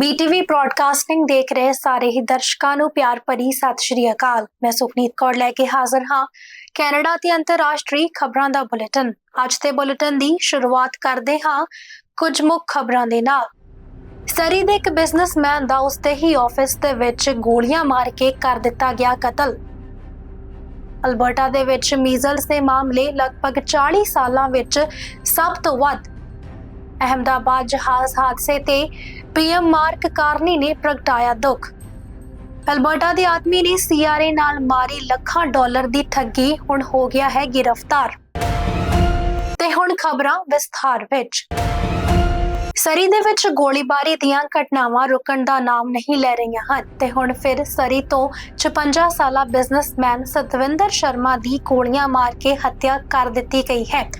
ਬੀਟੀਵੀ broadcasting ਦੇਖ ਰਹੇ ਸਾਰੇ ਹੀ ਦਰਸ਼ਕਾਂ ਨੂੰ ਪਿਆਰ ਭਰੀ ਸਤਿ ਸ਼੍ਰੀ ਅਕਾਲ। ਮੈਂ ਸੁਖਨੀਤ ਕੌਰ ਲੈ ਕੇ ਹਾਜ਼ਰ ਹਾਂ। ਕੈਨੇਡਾ ਤੇ ਅੰਤਰਰਾਸ਼ਟਰੀ ਖਬਰਾਂ ਦਾ ਬੁਲੇਟਿਨ। ਅੱਜ ਦੇ ਬੁਲੇਟਿਨ ਦੀ ਸ਼ੁਰੂਆਤ ਕਰਦੇ ਹਾਂ ਕੁਝ ਮੁੱਖ ਖਬਰਾਂ ਦੇ ਨਾਲ। ਸਰੀ ਦੇ ਇੱਕ ਬਿਜ਼ਨਸਮੈਨ ਦਾ ਉਸਦੇ ਹੀ ਆਫਿਸ ਦੇ ਵਿੱਚ ਗੋਲੀਆਂ ਮਾਰ ਕੇ ਕਰ ਦਿੱਤਾ ਗਿਆ ਕਤਲ। ਅਲਬਰਟਾ ਦੇ ਵਿੱਚ ਮੀਜ਼ਲਸ ਦੇ ਮਾਮਲੇ ਲਗਭਗ 40 ਸਾਲਾਂ ਵਿੱਚ ਸਭ ਤੋਂ ਵੱਧ। ਅਹਮਦਾਬਾਦ ਜਹਾਜ਼ ਹਾਦਸੇ ਤੇ ਪੀਐਮ ਮਾਰਕ ਕਾਰਨੀ ਨੇ ਪ੍ਰਗਟਾਇਆ ਦੁੱਖ। ਅਲਬਰਟਾ ਦੇ ਆਦਮੀ ਨੇ ਸੀਆਰਏ ਨਾਲ ਮਾਰੀ ਲੱਖਾਂ ਡਾਲਰ ਦੀ ਠੱਗੀ, ਹੁਣ ਹੋ ਗਿਆ ਹੈ ਗ੍ਰਿਫਤਾਰ। ਤੇ ਹੁਣ ਖਬਰਾਂ ਵਿਸਥਾਰ ਵਿੱਚ। ਸਰੀ ਦੇ ਵਿੱਚ ਗੋਲੀਬਾਰੀ ਦੀਆਂ ਘਟਨਾਵਾਂ ਰੁਕਣ ਦਾ ਨਾਮ ਨਹੀਂ ਲੈ ਰਹੀਆਂ ਹਨ। ਤੇ ਹੁਣ ਫਿਰ ਸਰੀ ਤੋਂ 56 ਸਾਲਾ ਬਿਜ਼ਨਸਮੈਨ ਸਤਵਿੰਦਰ ਸ਼ਰਮਾ ਦੀ ਗੋਲੀਆਂ ਮਾਰ ਕੇ ਹੱਤਿਆ ਕਰ ਦਿੱਤੀ ਗਈ ਹੈ।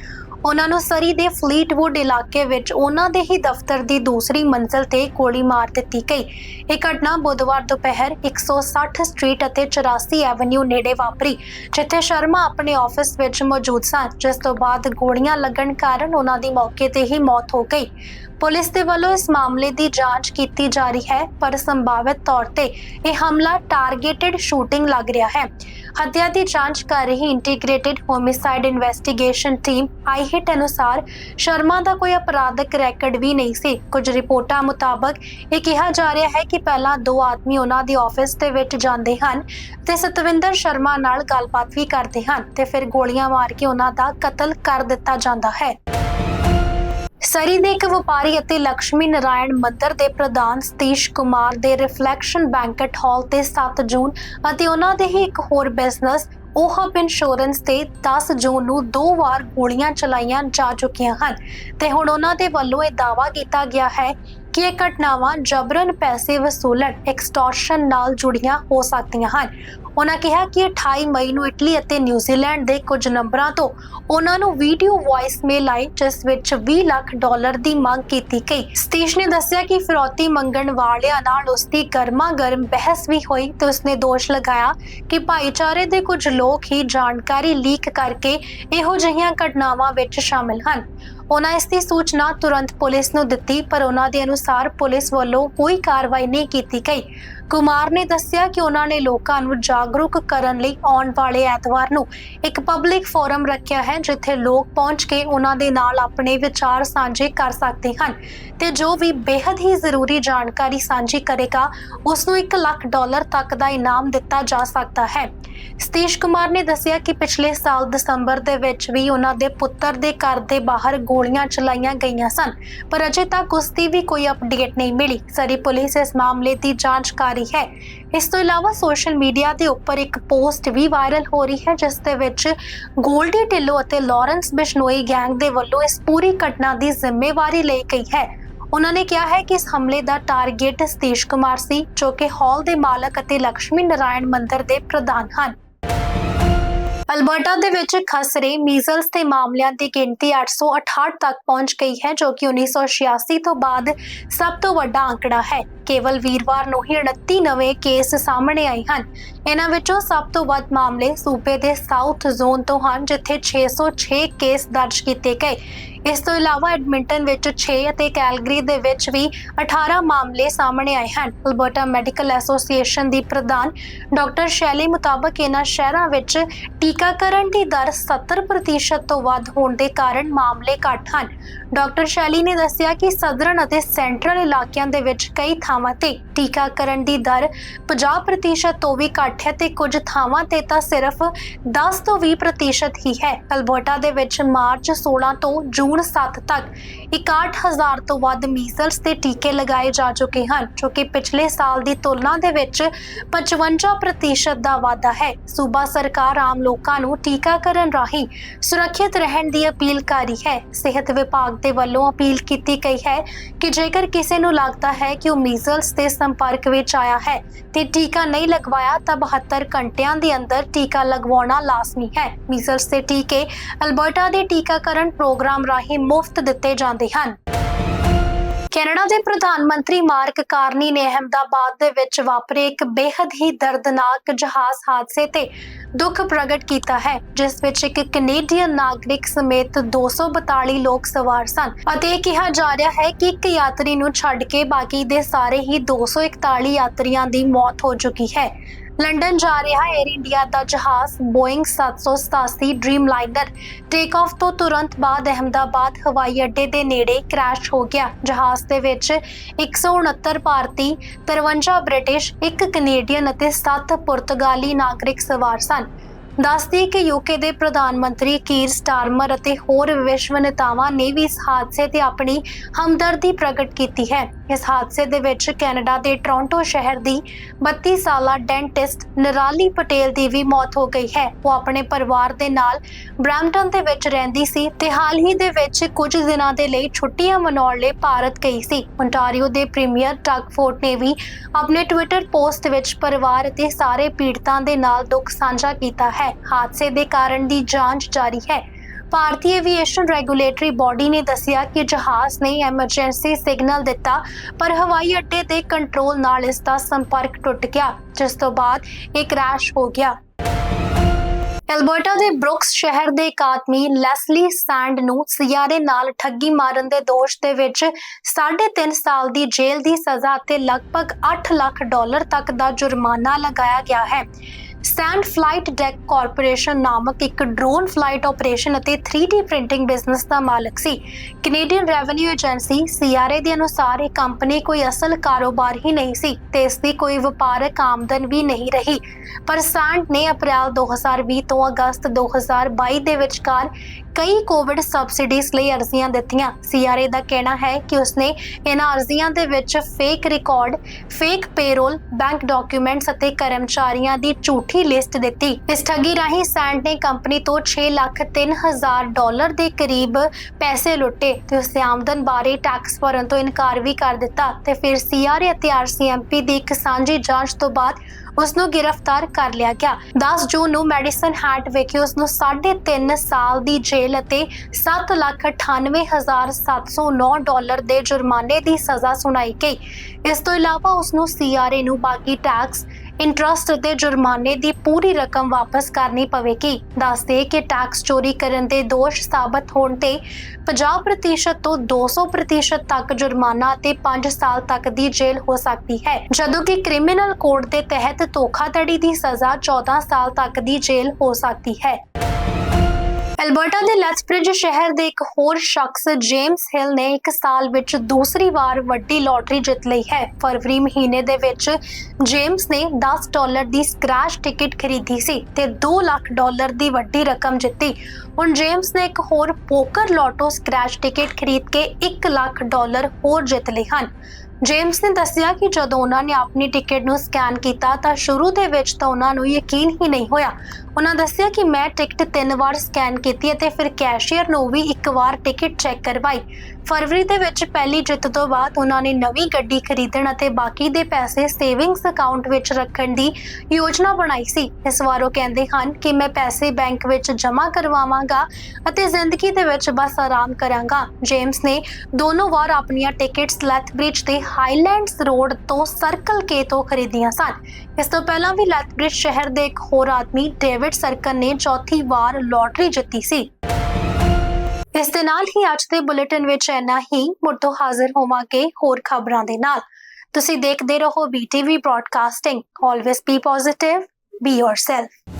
ਉਹਨਾਂ ਨੂੰ ਸਰੀ ਦੇ ਫਲੀਟਵੁੱਡ ਇਲਾਕੇ ਵਿੱਚ ਉਹਨਾਂ ਦੇ ਹੀ ਦਫ਼ਤਰ ਦੀ ਦੂਸਰੀ ਮੰਜ਼ਲ ਤੇ ਗੋਲੀ ਮਾਰ ਦਿੱਤੀ ਗਈ। ਇਹ ਘਟਨਾ ਬੁੱਧਵਾਰ ਦੁਪਹਿਰ 160 ਸਟਰੀਟ ਅਤੇ 84 ਐਵਨਿਊ ਨੇੜੇ ਵਾਪਰੀ, ਜਿੱਥੇ ਸ਼ਰਮਾ ਆਪਣੇ ਆਫਿਸ ਵਿੱਚ ਮੌਜੂਦ ਸਨ, ਜਿਸ ਤੋਂ ਬਾਅਦ ਗੋਲੀਆਂ ਲੱਗਣ ਕਾਰਨ ਉਹਨਾਂ ਦੀ ਮੌਕੇ ਤੇ ਹੀ ਮੌਤ ਹੋ ਗਈ। ਪੁਲਿਸ ਦੇ ਵੱਲੋਂ ਇਸ ਮਾਮਲੇ ਦੀ ਜਾਂਚ ਕੀਤੀ ਜਾ ਰਹੀ ਹੈ, ਪਰ ਸੰਭਾਵਿਤ ਤੌਰ ਤੇ ਇਹ ਹਮਲਾ ਟਾਰਗੇਟਡ ਸ਼ੂਟਿੰਗ ਲੱਗ ਰਿਹਾ ਹੈ। ਹੱਤਿਆ ਦੀ ਜਾਂਚ ਕਰ ਰਹੀ integrated homicide investigation team IHIT ਅਨੁਸਾਰ ਸ਼ਰਮਾ ਦਾ ਕੋਈ ਅਪਰਾਧਿਕ ਰੈਕੋਰਡ ਵੀ ਨਹੀਂ ਸੀ। ਕੁਝ ਰਿਪੋਰਟਾਂ ਮੁਤਾਬਕ ਇਹ ਕਿਹਾ ਜਾ ਰਿਹਾ ਹੈ ਕਿ ਪਹਿਲਾਂ ਦੋ ਆਦਮੀ ਉਹਨਾਂ ਦੀ ਆਫਿਸ ਦੇ ਵਿੱਚ ਜਾਂਦੇ ਹਨ ਤੇ ਸਤਵਿੰਦਰ ਸ਼ਰਮਾ ਨਾਲ ਗੱਲਬਾਤ ਵੀ ਕਰਦੇ ਹਨ ਤੇ ਫਿਰ ਗੋਲੀਆਂ ਮਾਰ ਕੇ ਉਹਨਾਂ ਦਾ ਕਤਲ ਕਰ ਦਿੱਤਾ ਜਾਂਦਾ ਹੈ। ਸਰੀ ਦੇ ਇੱਕ ਵਪਾਰੀ ਅਤੇ ਲక్ష్ਮੀ ਨਾਰਾਇਣ ਮੰਦਰ ਦੇ ਪ੍ਰਧਾਨ ਸਤੀਸ਼ ਕੁਮਾਰ ਦੇ ਰਿਫਲੈਕਸ਼ਨ ਬੈਂਕਟ ਹਾਲ ਤੇ 7 ਜੂਨ ਅਤੇ ਉਹਨਾਂ ਦੇ ਹੀ ਇੱਕ ਹੋਰ ਬਿਜ਼ਨਸ ਓਹਬ ਇੰਸ਼ੋਰੈਂਸ ਤੇ 10 ਜੂਨ ਨੂੰ ਦੋ ਵਾਰ ਗੋਲੀਆਂ ਚਲਾਈਆਂ ਜਾ ਚੁੱਕੀਆਂ ਹਨ। ਤੇ ਹੁਣ ਉਹਨਾਂ ਦੇ ਵੱਲੋਂ ਇਹ ਦਾਅਵਾ ਕੀਤਾ ਗਿਆ ਹੈ ਕਿ ਇਹ ਘਟਨਾਵਾਂ ਜਬਰਨ ਪੈਸੇ ਵਸੂਲਣ ਐਕਸਟੋਰਸ਼ਨ ਨਾਲ ਜੁੜੀਆਂ ਹੋ ਸਕਦੀਆਂ ਹਨ। ਉਹਨਾਂ ਕਿਹਾ ਕਿ 28 ਮਈ ਨੂੰ ਇਟਲੀ ਅਤੇ ਨਿਊਜ਼ੀਲੈਂਡ ਦੇ ਕੁਝ ਨੰਬਰਾਂ ਤੋਂ ਉਹਨਾਂ ਨੂੰ ਵੀਡੀਓ ਵੌਇਸ ਮੇਲ ਆਈ, ਜਿਸ ਵਿੱਚ 20 ਲੱਖ ਡਾਲਰ ਦੀ ਮੰਗ ਕੀਤੀ ਗਈ। ਸਤੀਸ਼ ਨੇ ਦੱਸਿਆ ਕਿ ਫਿਰੌਤੀ ਮੰਗਣ ਵਾਲਿਆਂ ਨਾਲ ਉਸ ਦੀ ਗਰਮਾ ਗਰਮ ਬਹਿਸ ਵੀ ਹੋਈ ਤੇ ਉਸਨੇ ਦੋਸ਼ ਲਗਾਇਆ ਕਿ ਭਾਈਚਾਰੇ ਦੇ ਕੁਝ ਲੋਕ ਹੀ ਜਾਣਕਾਰੀ ਲੀਕ ਕਰਕੇ ਇਹੋ ਜਿਹੀਆਂ ਘਟਨਾਵਾਂ ਵਿੱਚ ਸ਼ਾਮਿਲ ਹਨ। ਉਹਨਾਂ ਇਸ ਦੀ ਸੂਚਨਾ ਤੁਰੰਤ ਪੁਲਿਸ ਨੂੰ ਦਿੱਤੀ, ਪਰ ਉਹਨਾਂ ਦੇ ਅਨੁਸਾਰ ਪੁਲਿਸ ਵੱਲੋਂ ਕੋਈ ਕਾਰਵਾਈ ਨਹੀਂ ਕੀਤੀ ਗਈ। ਕੁਮਾਰ ਨੇ ਦੱਸਿਆ ਕਿ ਉਹਨਾਂ ਨੇ ਲੋਕਾਂ ਨੂੰ ਜਾਗਰੂਕ ਕਰਨ ਲਈ ਆਉਣ ਵਾਲੇ ਐਤਵਾਰ ਨੂੰ ਇੱਕ ਪਬਲਿਕ ਫੋਰਮ ਰੱਖਿਆ ਹੈ, ਜਿੱਥੇ ਲੋਕ ਪਹੁੰਚ ਕੇ ਉਹਨਾਂ ਦੇ ਨਾਲ ਆਪਣੇ ਵਿਚਾਰ ਸਾਂਝੇ ਕਰ ਸਕਦੇ ਹਨ ਤੇ ਜੋ ਵੀ ਬੇहद ਹੀ ਜ਼ਰੂਰੀ ਜਾਣਕਾਰੀ ਸਾਂਝੀ ਕਰੇਗਾ ਉਸ ਨੂੰ 1 ਲੱਖ ਡਾਲਰ ਤੱਕ ਦਾ ਇਨਾਮ ਦਿੱਤਾ ਜਾ ਸਕਦਾ ਹੈ। ਸਤੀਸ਼ ਕੁਮਾਰ ਨੇ ਦੱਸਿਆ ਕਿ ਪਿਛਲੇ ਸਾਲ ਦਸੰਬਰ ਦੇ ਵਿੱਚ ਵੀ ਉਹਨਾਂ ਦੇ ਪੁੱਤਰ ਦੇ ਘਰ ਦੇ ਬਾਹਰ ਗੋਲੀਆਂ ਚਲਾਈਆਂ ਗਈਆਂ ਸਨ, ਪਰ ਅਜੇ ਤੱਕ ਉਸ ਦੀ ਵੀ ਕੋਈ ਅਪਡੇਟ ਨਹੀਂ ਮਿਲੀ। ਸਰੀ ਪੁਲਿਸ ਇਸ ਮਾਮਲੇ ਦੀ ਜਾਂਚ ਕਰ ਰਹੀ ਹੈ। ਇਸ ਤੋਂ ਇਲਾਵਾ ਸੋਸ਼ਲ ਮੀਡੀਆ ਦੇ ਉੱਪਰ ਇੱਕ ਪੋਸਟ ਵੀ ਵਾਇਰਲ ਹੋ ਰਹੀ ਹੈ, ਜਿਸ ਦੇ ਵਿੱਚ ਗੋਲਡੀ ਢਿੱਲੋਂ ਅਤੇ ਲਾਰੈਂਸ ਬਿਸ਼ਨੋਈ ਗੈਂਗ ਦੇ ਵੱਲੋਂ ਇਸ ਪੂਰੀ ਘਟਨਾ ਦੀ ਜ਼ਿੰਮੇਵਾਰੀ ਲਈ ਗਈ ਹੈ। ਉਹਨਾਂ ਨੇ ਕਿਹਾ ਹੈ ਕਿ ਇਸ ਹਮਲੇ ਦਾ ਟਾਰਗੇਟ ਸਤੀਸ਼ ਕੁਮਾਰ ਸੀ, ਜੋ ਕਿ ਹਾਲ ਦੇ ਮਾਲਕ ਅਤੇ ਲక్ష్ਮੀ ਨਾਰਾਇਣ ਮੰਦਿਰ ਦੇ ਪ੍ਰਧਾਨ ਹਨ। ਅਲਬਰਟਾ ਦੇ ਵਿੱਚ ਖਸਰੇ ਮੀਜ਼ਲਸ ਦੇ ਮਾਮਲਿਆਂ ਦੀ ਗਿਣਤੀ 868 ਤੱਕ ਪਹੁੰਚ ਗਈ ਹੈ, ਜੋ ਕਿ 1986 ਤੋਂ ਬਾਅਦ ਸਭ ਤੋਂ ਵੱਡਾ ਅੰਕੜਾ ਹੈ। ਕੇਵਲ ਵੀਰਵਾਰ ਨੂੰ ਹੀ 29 ਨਵੇਂ ਕੇਸ ਸਾਹਮਣੇ ਆਏ ਹਨ। ਇਹਨਾਂ ਵਿੱਚੋਂ ਸਭ ਤੋਂ ਵੱਧ ਮਾਮਲੇ ਸੂਬੇ ਦੇ ਸਾਊਥ ਜ਼ੋਨ ਤੋਂ ਹਨ, ਜਿੱਥੇ 606 ਕੇਸ ਦਰਜ ਕੀਤੇ ਗਏ। ਇਸ ਤੋਂ ਇਲਾਵਾ ਐਡਮਿੰਟਨ ਵਿੱਚ 6 ਅਤੇ ਕੈਲਗਰੀ ਦੇ ਵਿੱਚ ਵੀ 18 ਮਾਮਲੇ ਸਾਹਮਣੇ ਆਏ ਹਨ। ਅਲਬਰਟਾ ਮੈਡੀਕਲ ਐਸੋਸੀਏਸ਼ਨ ਦੀ ਪ੍ਰਧਾਨ ਡਾਕਟਰ ਸ਼ੈਲੀ ਮੁਤਾਬਕ ਇਹਨਾਂ ਸ਼ਹਿਰਾਂ ਵਿੱਚ ਟੀਕਾਕਰਨ ਦੀ ਦਰ 70% ਤੋਂ ਵੱਧ ਹੋਣ ਦੇ ਕਾਰਨ ਮਾਮਲੇ ਘੱਟ ਹਨ। ਡਾਕਟਰ ਸ਼ੈਲੀ ਨੇ ਦੱਸਿਆ ਕਿ ਸਦਰਨ ਅਤੇ ਸੈਂਟਰਲ ਇਲਾਕਿਆਂ ਦੇ ਵਿੱਚ ਕਈ ਥਾਵਾਂ ਤੇ ਟੀਕਾਕਰਨ ਦੀ ਦਰ 50% ਤੋਂ ਵੀ ਘੱਟ ਹੈ ਤੇ ਕੁਝ ਥਾਵਾਂ ਤੇ ਤਾਂ ਸਿਰਫ 10 ਤੋਂ 20% ਹੀ ਹੈ। ਅਲਬਰਟਾ ਦੇ ਵਿੱਚ ਮਾਰਚ 16 ਤੋਂ ਜੂਨ 7 ਤੱਕ 61000 ਤੋਂ ਵੱਧ ਮੀਜ਼ਲਸ ਦੇ ਟੀਕੇ ਲਗਾਏ ਜਾ ਚੁੱਕੇ ਹਨ, ਜੋ ਕਿ ਪਿਛਲੇ ਸਾਲ ਦੀ ਤੁਲਨਾ ਦੇ ਵਿੱਚ 55% ਦਾ ਵਾਧਾ ਹੈ। ਸੂਬਾ ਸਰਕਾਰ ਆਮ ਲੋਕਾਂ ਨੂੰ ਟੀਕਾਕਰਨ ਰਾਹੀਂ ਸੁਰੱਖਿਅਤ ਰਹਿਣ ਦੀ ਅਪੀਲ ਕਰ ਰਹੀ ਹੈ। ਸਿਹਤ ਵਿਭਾਗ ਦੇ ਵੱਲੋਂ ਅਪੀਲ ਕੀਤੀ ਗਈ ਹੈ ਕਿ ਜੇਕਰ ਕਿਸੇ ਨੂੰ ਲੱਗਦਾ ਹੈ ਕਿ ਉਹ ਮੀਜ਼ਲਸ ਦੇ ਸੰਪਰਕ ਵਿੱਚ ਆਇਆ ਹੈ ਤੇ ਟੀਕਾ ਨਹੀਂ ਲਗਵਾਇਆ, ਤਾਂ 72 ਘੰਟਿਆਂ ਦੇ ਅੰਦਰ ਟੀਕਾ ਲਗਵਾਉਣਾ ਲਾਜ਼ਮੀ ਹੈ। ਮੀਜ਼ਲਸ ਦੇ ਟੀਕੇ ਅਲਬਰਟਾ ਦੇ ਟੀਕਾਕਰਨ ਪ੍ਰੋਗਰਾਮ ਰਾਹੀਂ ਮੁਫਤ ਦਿੱਤੇ ਜਾਂਦੇ ਹਨ। ਕੈਨੇਡਾ ਦੇ ਪ੍ਰਧਾਨ ਮੰਤਰੀ ਮਾਰਕ ਕਾਰਨੀ ਨੇ ਅਹਮਦਾਬਾਦ ਦੇ ਵਿੱਚ ਵਾਪਰੇ ਇੱਕ ਬੇहद ਹੀ ਦਰਦਨਾਕ ਜਹਾਜ਼ ਹਾਦਸੇ ਤੇ ਦੁੱਖ ਪ੍ਰਗਟ ਕੀਤਾ ਹੈ, ਜਿਸ ਵਿੱਚ ਇੱਕ ਕੈਨੇਡੀਅਨ ਨਾਗਰਿਕ ਸਮੇਤ 242 ਲੋਕ ਸਵਾਰ ਸਨ ਅਤੇ ਇਹ ਕਿਹਾ ਜਾ ਰਿਹਾ ਹੈ ਕਿ ਇੱਕ ਯਾਤਰੀ ਨੂੰ ਛੱਡ ਕੇ ਬਾਕੀ ਦੇ ਸਾਰੇ ਹੀ 241 ਯਾਤਰੀਆਂ ਦੀ ਮੌਤ ਹੋ ਚੁੱਕੀ ਹੈ। ਲੰਡਨ ਜਾ ਰਿਹਾ 에ਅਰ ਇੰਡੀਆ ਦਾ ਜਹਾਜ਼ ਬੋਇੰਗ 787 ਡ੍ਰੀਮਲਾਈਨਰ ਟੇਕ ਆਫ ਤੋਂ ਤੁਰੰਤ ਬਾਅਦ ਅਹਮਦਾਬਾਦ ਹਵਾਈ ਅੱਡੇ ਦੇ ਨੇੜੇ ਕ੍ਰੈਸ਼ ਹੋ ਗਿਆ। ਜਹਾਜ਼ ਦੇ ਵਿੱਚ 169 ਭਾਰਤੀ 53 ਬ੍ਰਿਟਿਸ਼, ਇੱਕ ਕੈਨੇਡੀਅਨ ਅਤੇ 7 ਪੁਰਤਗਾਲੀ ਨਾਗਰਿਕ ਸਵਾਰ ਸਨ। ਦੱਸਦੀ ਕਿ ਯੂਕੇ ਦੇ ਪ੍ਰਧਾਨ ਮੰਤਰੀ ਕੀਰ ਸਟਾਰਮਰ ਅਤੇ ਹੋਰ ਵਿਸ਼ਵ ਨੇਤਾਵਾਂ ਨੇ ਵੀ ਇਸ ਹਾਦਸੇ ਤੇ ਆਪਣੀ ਹਮਦਰਦੀ ਪ੍ਰਗਟ ਕੀਤੀ ਹੈ। ਇਸ ਹਾਦਸੇ ਦੇ ਵਿੱਚ ਕੈਨੇਡਾ ਦੇ ਟੋਰਾਂਟੋ ਸ਼ਹਿਰ ਦੀ 32 ਸਾਲਾ ਡੈਂਟਿਸਟ ਨਰਾਲੀ ਪਟੇਲ ਦੀ ਵੀ ਮੌਤ ਹੋ ਗਈ ਹੈ। ਉਹ ਆਪਣੇ ਪਰਿਵਾਰ ਦੇ ਨਾਲ ਬ੍ਰੈਂਪਟਨ ਦੇ ਵਿੱਚ ਰਹਿੰਦੀ ਸੀ ਤੇ ਹਾਲ ਹੀ ਦੇ ਵਿੱਚ ਕੁਝ ਦਿਨਾਂ ਦੇ ਲਈ ਛੁੱਟੀਆਂ ਮਨਾਉਣ ਲਈ ਭਾਰਤ ਗਈ ਸੀ। ਓਨਟਾਰੀਓ ਦੇ ਪ੍ਰੀਮੀਅਰ ਟਗ ਫੋਰਟ ਨੇ ਵੀ ਆਪਣੇ ਟਵਿੱਟਰ ਪੋਸਟ ਵਿੱਚ ਪਰਿਵਾਰ ਅਤੇ ਸਾਰੇ ਪੀੜਤਾਂ ਦੇ ਨਾਲ ਦੁੱਖ ਸਾਂਝਾ ਕੀਤਾ ਹੈ। ਹਾਦਸੇ ਦੇ ਕਾਰਨ ਦੀ ਜਾਂਚ ਜਾਰੀ ਹੈ। ਭਾਰਤੀ ਐਵੀਏਸ਼ਨ ਰੈਗੂਲੇਟਰੀ ਬਾਡੀ ਨੇ ਦੱਸਿਆ ਕਿ ਜਹਾਜ਼ ਨੇ ਐਮਰਜੈਂਸੀ ਸਿਗਨਲ ਦਿੱਤਾ, ਪਰ ਹਵਾਈ ਅੱਡੇ ਦੇ ਕੰਟਰੋਲ ਨਾਲ ਇਸ ਦਾ ਸੰਪਰਕ ਟੁੱਟ ਗਿਆ, ਜਿਸ ਤੋਂ ਬਾਅਦ ਇਹ ਕ੍ਰੈਸ਼ ਹੋ ਗਿਆ। ਐਲਬਰਟਾ ਦੇ ਬ੍ਰੁਕਸ ਸ਼ਹਿਰ ਦੇ ਇੱਕ ਆਦਮੀ, ਲੈਸਲੀ ਸੈਂਡ ਨੂੰ ਸਿਆਰੇ ਨਾਲ ਠੱਗੀ ਮਾਰਨ ਦੇ ਦੋਸ਼ ਦੇ ਵਿੱਚ 3.5 ਸਾਲ ਦੀ ਜੇਲ੍ਹ ਦੀ ਸਜ਼ਾ ਅਤੇ ਲਗਭਗ 8 ਲੱਖ ਡਾਲਰ ਤੱਕ ਦਾ ਜੁਰਮਾਨਾ ਲਗਾਇਆ ਗਿਆ ਹੈ। ਸੈਂਡ ਫਲਾਈਟ ਡੈਕ ਕਾਰਪੋਰੇਸ਼ਨ ਨਾਮਕ ਇੱਕ ਡਰੋਨ ਫਲਾਈਟ ਆਪਰੇਸ਼ਨ ਅਤੇ 3D ਪ੍ਰਿੰਟਿੰਗ ਬਿਜ਼ਨਸ ਦਾ ਮਾਲਕ ਸੀ। ਕੈਨੇਡੀਅਨ ਰੈਵਨਿਊ ਏਜੰਸੀ ਸੀਆਰਏ ਦੇ ਅਨੁਸਾਰ ਇਹ ਕੰਪਨੀ ਕੋਈ ਅਸਲ ਕਾਰੋਬਾਰ ਹੀ ਨਹੀਂ ਸੀ ਤੇ ਇਸ ਦੀ ਕੋਈ ਵਪਾਰਕ ਆਮਦਨ ਵੀ ਨਹੀਂ ਰਹੀ। ਪਰ ਸੈਂਡ ਨੇ ਅਪ੍ਰੈਲ 2020 ਤੋਂ ਅਗਸਤ 2022 ਦੇ ਵਿਚਕਾਰ ਕਈ ਕੋਵਿਡ ਸਬਸਿਡੀਜ਼ ਲਈ ਅਰਜ਼ੀਆਂ ਦਿੱਤੀਆਂ। ਸੀਆਰਏ ਦਾ ਕਹਿਣਾ ਹੈ ਕਿ ਉਸਨੇ ਇਹਨਾਂ ਅਰਜ਼ੀਆਂ ਦੇ ਵਿੱਚ fake record fake payroll bank documents ਅਤੇ ਕਰਮਚਾਰੀਆਂ ਦੀ ਝੂਠੀ ਲਿਸਟ ਦਿੱਤੀ। ਇਸ ਠੱਗੀ ਰਾਹੀਂ ਸੈਂਟ ਨੇ ਕੰਪਨੀ ਤੋਂ 6 ਲੱਖ 3000 ਡਾਲਰ ਦੇ ਕਰੀਬ ਪੈਸੇ ਲੁੱਟੇ ਤੇ ਉਸ ਦੀ ਆਮਦਨ ਬਾਰੇ ਟੈਕਸ ਭਰਨ ਤੋਂ ਇਨਕਾਰ ਵੀ ਕਰ ਦਿੱਤਾ ਤੇ ਫਿਰ ਸੀਆਰਏ ਅਤੇ ਆਰਸੀਐਮਪੀ ਦੀ ਇੱਕ ਸਾਂਝੀ ਜਾਂਚ ਤੋਂ ਬਾਅਦ ਉਸ ਨੂੰ ਗ੍ਰਿਫਤਾਰ ਕਰ ਲਿਆ ਗਿਆ। 10 ਜੂਨ ਨੂੰ ਮੈਡੀਸਨ ਹੈਟ ਵਿਖੇ ਉਸ ਨੂੰ 3.5 ਸਾਲ ਦੀ ਜੇਲ੍ਹ ਅਤੇ 7,98,709 ਡਾਲਰ ਦੇ ਜੁਰਮਾਨੇ ਦੀ ਸਜ਼ਾ ਸੁਣਾਈ ਗਈ। ਇਸ ਤੋਂ ਇਲਾਵਾ ਉਸ ਨੂੰ ਸੀਆਰਏ ਨੂੰ ਬਾਕੀ ਟੈਕਸ ਇੰਟਰਸਟ ਅਤੇ ਜੁਰਮਾਨੇ ਦੀ ਪੂਰੀ ਰਕਮ ਵਾਪਸ ਕਰਨੀ ਪਵੇਗੀ। ਦੱਸਦੇ ਕਿ ਟੈਕਸ ਚੋਰੀ ਕਰਨ ਦੇ ਦੋਸ਼ ਸਾਬਤ ਹੋਣ ਤੇ 50% ਤੋਂ 200% ਤੱਕ ਜੁਰਮਾਨਾ ਅਤੇ 5 ਸਾਲ ਤੱਕ ਦੀ ਜੇਲ੍ਹ ਹੋ ਸਕਦੀ ਹੈ। ਜਦੋਂ ਕਿ ਕ੍ਰਿਮੀਨਲ ਕੋਡ ਦੇ ਤਹਿਤ ਧੋਖਾਧੜੀ ਦੀ ਸਜ਼ਾ 14 ਸਾਲ ਤੱਕ ਦੀ ਜੇਲ੍ਹ ਹੋ ਸਕਦੀ ਹੈ। ਐਲਬਰਟਾ ਦੇ ਲੈਥਬ੍ਰਿਜ ਸ਼ਹਿਰ ਦੇ ਇੱਕ ਹੋਰ ਸ਼ਖਸ ਜੇਮਸ ਹਿਲ ਨੇ ਇੱਕ ਸਾਲ ਵਿੱਚ ਦੂਸਰੀ ਵਾਰ ਵੱਡੀ ਲੋਟਰੀ ਜਿੱਤ ਲਈ ਹੈ। ਫਰਵਰੀ ਮਹੀਨੇ ਦੇ ਵਿੱਚ ਜੇਮਸ ਨੇ 10 ਡਾਲਰ ਦੀ ਸਕ੍ਰੈਚ ਟਿਕਟ ਖਰੀਦੀ ਸੀ ਤੇ 2 ਲੱਖ ਡਾਲਰ ਦੀ ਵੱਡੀ ਰਕਮ ਜਿੱਤੀ। ਹੁਣ ਜੇਮਸ ਨੇ ਇੱਕ ਹੋਰ ਪੋਕਰ ਲੋਟੋ ਸਕ੍ਰੈਚ ਟਿਕਟ ਖਰੀਦ ਕੇ 1 ਲੱਖ ਡਾਲਰ ਹੋਰ ਜਿੱਤ ਲਏ ਹਨ। ਜੇਮਸ ਨੇ ਦੱਸਿਆ ਕਿ ਜਦੋਂ ਉਹਨਾਂ ਨੇ ਆਪਣੀ ਟਿਕਟ ਨੂੰ ਸਕੈਨ ਕੀਤਾ ਤਾਂ ਸ਼ੁਰੂ ਦੇ ਵਿੱਚ ਤਾਂ ਉਹਨਾਂ ਨੂੰ ਯਕੀਨ ਹੀ ਨਹੀਂ ਹੋਇਆ। ਉਹਨਾਂ ਦੱਸਿਆ ਕਿ ਮੈਂ ਟਿਕਟ ਤਿੰਨ ਵਾਰ ਸਕੈਨ ਕੀਤੀ ਅਤੇ ਫਿਰ ਕੈਸ਼ੀਅਰ ਨੂੰ ਵੀ ਇੱਕ ਵਾਰ ਟਿਕਟ ਚੈੱਕ ਕਰਵਾਈ। ਫਰਵਰੀ ਦੇ ਵਿੱਚ ਪਹਿਲੀ ਜਿੱਤ ਤੋਂ ਬਾਅਦ ਉਹਨਾਂ ਨੇ ਨਵੀਂ ਗੱਡੀ ਖਰੀਦਣ ਅਤੇ ਬਾਕੀ ਦੇ ਪੈਸੇ ਸੇਵਿੰਗਸ ਅਕਾਊਂਟ ਵਿੱਚ ਰੱਖਣ ਦੀ ਯੋਜਨਾ ਬਣਾਈ ਸੀ। ਇਸ ਵਾਰ ਉਹ ਕਹਿੰਦੇ ਹਨ ਕਿ ਮੈਂ ਪੈਸੇ ਬੈਂਕ ਵਿੱਚ ਜਮ੍ਹਾਂ ਕਰਵਾਵਾਂਗਾ ਅਤੇ ਜ਼ਿੰਦਗੀ ਦੇ ਵਿੱਚ ਬਸ ਆਰਾਮ ਕਰਾਂਗਾ। ਜੇਮਸ ਨੇ ਦੋਨੋਂ ਵਾਰ ਆਪਣੀਆਂ ਟਿਕਟਸ ਲੈਥਬ੍ਰਿਜ ਦੇ ਹਾਈਲੈਂਡਸ ਰੋਡ ਤੋਂ ਸਰਕਲ ਕੇ ਤੋਂ ਖਰੀਦੀਆਂ ਸਨ। ਇਸ ਤੋਂ ਪਹਿਲਾਂ ਵੀ ਲੈਥਬ੍ਰਿਜ ਸ਼ਹਿਰ ਦੇ ਇੱਕ ਹੋਰ ਆਦਮੀ ਡੇਵਿਡ ਸਰਕਨ ਨੇ ਚੌਥੀ ਵਾਰ ਲੋਟਰੀ ਜਿੱਤੀ ਸੀ। ਇਸ ਦੇ ਨਾਲ ਹੀ ਅੱਜ ਦੇ ਬੁਲੇਟਿਨ ਵਿੱਚ ਇੰਨਾ ਹੀ ਮੁੜ ਤੋਂ ਹਾਜ਼ਰ ਹੋਵਾਂਗੇ ਹੋਰ ਖਬਰਾਂ ਦੇ ਨਾਲ। ਤੁਸੀਂ ਦੇਖਦੇ ਰਹੋ BTV broadcasting always be positive be yourself